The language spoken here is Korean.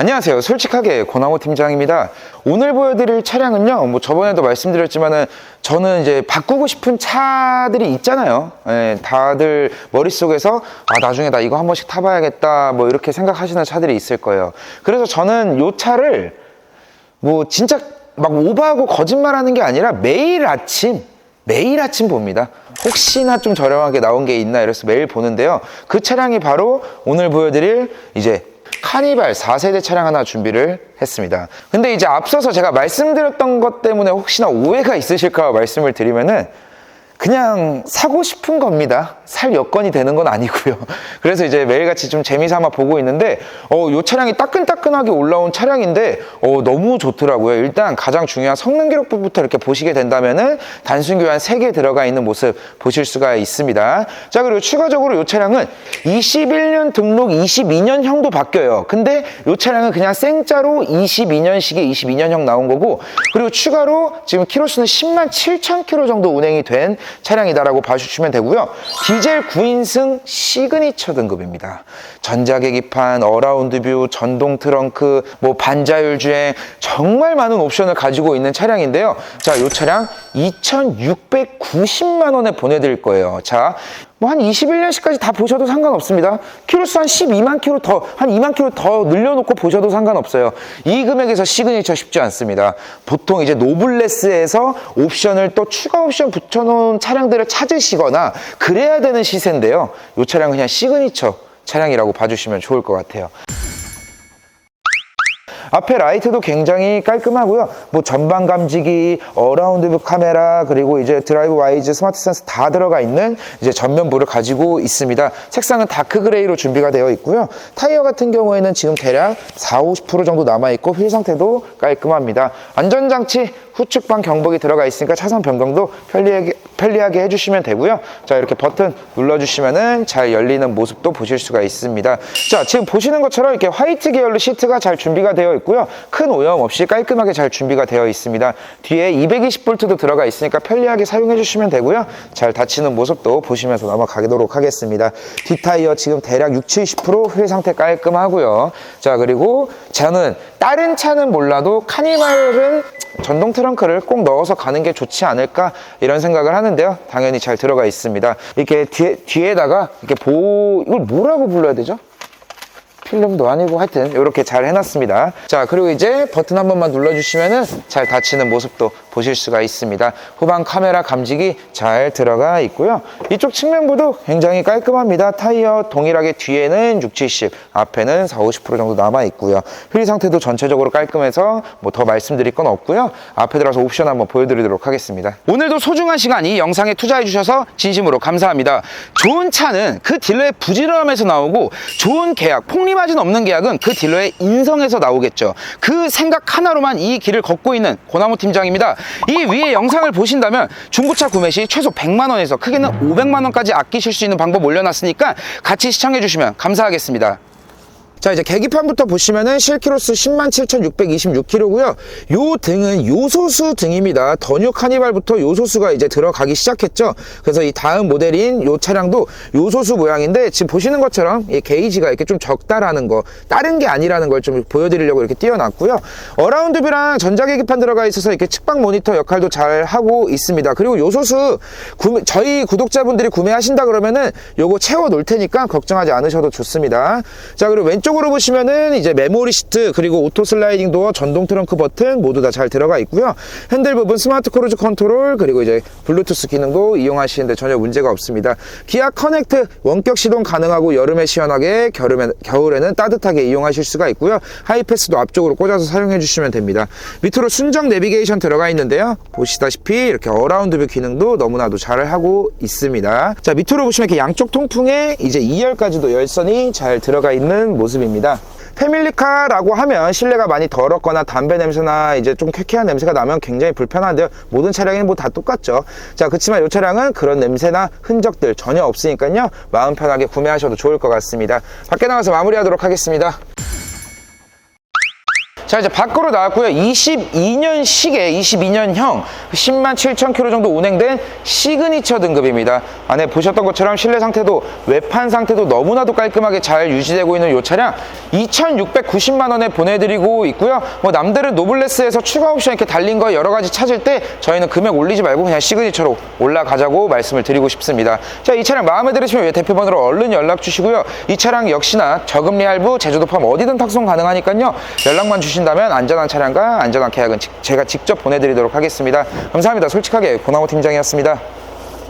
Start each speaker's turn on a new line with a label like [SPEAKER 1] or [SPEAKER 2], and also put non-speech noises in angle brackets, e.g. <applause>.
[SPEAKER 1] 안녕하세요. 솔직하게 고나무 팀장입니다. 오늘 보여드릴 차량은요, 뭐 저번에도 말씀드렸지만은 저는 이제 바꾸고 싶은 차들이 있잖아요. 예, 다들 머릿속에서 아, 나중에 나 이거 한 번씩 타봐야겠다. 뭐 이렇게 생각하시는 차들이 있을 거예요. 그래서 저는 이 차를 뭐 진짜 막 오버하고 거짓말하는 게 아니라 매일 아침 매일 아침 봅니다. 혹시나 좀 저렴하게 나온 게 있나 이래서 매일 보는데요. 그 차량이 바로 오늘 보여드릴 이제 카니발 4세대 차량 하나 준비를 했습니다. 근데 이제 앞서서 제가 말씀드렸던 것 때문에 혹시나 오해가 있으실까 말씀을 드리면은 그냥 사고 싶은 겁니다. 살 여건이 되는 건 아니고요. <laughs> 그래서 이제 매일같이 좀 재미삼아 보고 있는데, 어, 요 차량이 따끈따끈하게 올라온 차량인데, 어, 너무 좋더라고요. 일단 가장 중요한 성능 기록부부터 이렇게 보시게 된다면은 단순 교환 3개 들어가 있는 모습 보실 수가 있습니다. 자, 그리고 추가적으로 요 차량은 21년 등록 22년형도 바뀌어요. 근데 요 차량은 그냥 생짜로 22년식의 22년형 나온 거고, 그리고 추가로 지금 키로수는 10만 7천 킬로 정도 운행이 된 차량이다라고 봐주시면 되고요. 디젤 9인승 시그니처 등급입니다. 전자 계기판, 어라운드 뷰, 전동 트렁크, 뭐 반자율 주행 정말 많은 옵션을 가지고 있는 차량인데요. 자, 이 차량 2,690만 원에 보내드릴 거예요. 자, 뭐 한 21년씩까지 다 보셔도 상관없습니다. 키로수 한 12만 킬로 더, 한 2만 킬로 더 늘려놓고 보셔도 상관없어요. 이 금액에서 시그니처 쉽지 않습니다. 보통 이제 노블레스에서 옵션을 또 추가 옵션 붙여놓은 차량들을 찾으시거나 그래야 되는 시세인데요. 이 차량은 그냥 시그니처 차량이라고 봐주시면 좋을 것 같아요. 앞에 라이트도 굉장히 깔끔하고요. 뭐 전방 감지기, 어라운드 뷰 카메라, 그리고 이제 드라이브 와이즈 스마트 센서 다 들어가 있는 이제 전면부를 가지고 있습니다. 색상은 다크 그레이로 준비가 되어 있고요. 타이어 같은 경우에는 지금 대략 4, 50% 정도 남아 있고 휠 상태도 깔끔합니다. 안전장치 후측방 경보기 들어가 있으니까 차선 변경도 편리하게, 편리하게 해주시면 되고요. 자, 이렇게 버튼 눌러주시면은 잘 열리는 모습도 보실 수가 있습니다. 자, 지금 보시는 것처럼 이렇게 화이트 계열로 시트가 잘 준비가 되어 있고요. 큰 오염 없이 깔끔하게 잘 준비가 되어 있습니다. 뒤에 220V도 들어가 있으니까 편리하게 사용해 주시면 되고요. 잘 닫히는 모습도 보시면서 넘어가도록 하겠습니다. 뒷타이어 지금 대략 60, 70%휠 상태 깔끔하고요. 자, 그리고 저는 다른 차는 몰라도 카니발은 전동 트렁크를 꼭 넣어서 가는 게 좋지 않을까 이런 생각을 하는데요. 당연히 잘 들어가 있습니다. 이렇게 뒤에, 뒤에다가 이렇게 보, 이걸 뭐라고 불러야 되죠? 필름도 아니고 하여튼 이렇게 잘 해놨습니다. 자 그리고 이제 버튼 한 번만 눌러주시면은 잘 닫히는 모습도 보실 수가 있습니다. 후방 카메라 감지기 잘 들어가 있고요. 이쪽 측면부도 굉장히 깔끔합니다. 타이어 동일하게 뒤에는 6, 70, 앞에는 4, 50% 정도 남아 있고요. 휠 상태도 전체적으로 깔끔해서 뭐 더 말씀드릴 건 없고요. 앞에 들어가서 옵션 한번 보여드리도록 하겠습니다. 오늘도 소중한 시간 이 영상에 투자해 주셔서 진심으로 감사합니다. 좋은 차는 그 딜러의 부지런함에서 나오고 좋은 계약, 폭리 마진 없는 계약은 그 딜러의 인성에서 나오겠죠. 그 생각 하나로만 이 길을 걷고 있는 고나무 팀장입니다. 이 위에 영상을 보신다면 중고차 구매 시 최소 100만 원에서 크게는 500만 원까지 아끼실 수 있는 방법 올려놨으니까 같이 시청해 주시면 감사하겠습니다. 자 이제 계기판부터 보시면은 실키로수 107,626kg고요. 요 등은 요소수 등입니다. 더뉴 카니발부터 요소수가 이제 들어가기 시작했죠. 그래서 이 다음 모델인 요 차량도 요소수 모양인데 지금 보시는 것처럼 이 게이지가 이렇게 좀 적다라는 거 다른 게 아니라는 걸 좀 보여드리려고 이렇게 띄워놨고요. 어라운드 뷰랑 전자계기판 들어가 있어서 이렇게 측방 모니터 역할도 잘 하고 있습니다. 그리고 요소수 구매, 저희 구독자분들이 구매하신다 그러면은 요거 채워 놓을 테니까 걱정하지 않으셔도 좋습니다. 자 그리고 왼쪽 으로 보시면은 이제 메모리 시트 그리고 오토 슬라이딩 도어 전동 트렁크 버튼 모두 다 잘 들어가 있고요. 핸들 부분 스마트 크루즈 컨트롤 그리고 이제 블루투스 기능도 이용하시는데 전혀 문제가 없습니다. 기아 커넥트 원격 시동 가능하고 여름에 시원하게 겨울에, 겨울에는 따뜻하게 이용하실 수가 있고요. 하이패스도 앞쪽으로 꽂아서 사용해 주시면 됩니다. 밑으로 순정 내비게이션 들어가 있는데요. 보시다시피 이렇게 어라운드 뷰 기능도 너무나도 잘 하고 있습니다. 자 밑으로 보시면 이렇게 양쪽 통풍에 이제 2열까지도 열선이 잘 들어가 있는 모습 입니다. 패밀리카라고 하면 실내가 많이 더럽거나 담배 냄새나 이제 좀 쾌쾌한 냄새가 나면 굉장히 불편한데요. 모든 차량이 뭐 다 똑같죠. 자, 그렇지만 이 차량은 그런 냄새나 흔적들 전혀 없으니까요. 마음 편하게 구매하셔도 좋을 것 같습니다. 밖에 나가서 마무리하도록 하겠습니다. 자 이제 밖으로 나왔고요. 22년 시계 22년형 10만 7천 킬로 정도 운행된 시그니처 등급입니다. 안에 보셨던 것처럼 실내 상태도 외판 상태도 너무나도 깔끔하게 잘 유지되고 있는 이 차량 2,690만 원에 보내드리고 있고요. 뭐 남들은 노블레스에서 추가 옵션 이렇게 달린 거 여러 가지 찾을 때 저희는 금액 올리지 말고 그냥 시그니처로 올라가자고 말씀을 드리고 싶습니다. 자 이 차량 마음에 들으시면 이 대표번호로 얼른 연락 주시고요. 이 차량 역시나 저금리 할부 제주도 포함 어디든 탁송 가능하니까요. 연락만 주 신다면 안전한 차량과 안전한 계약은 직- 제가 직접 보내드리도록 하겠습니다. 감사합니다. 솔직하게 고나무 팀장이었습니다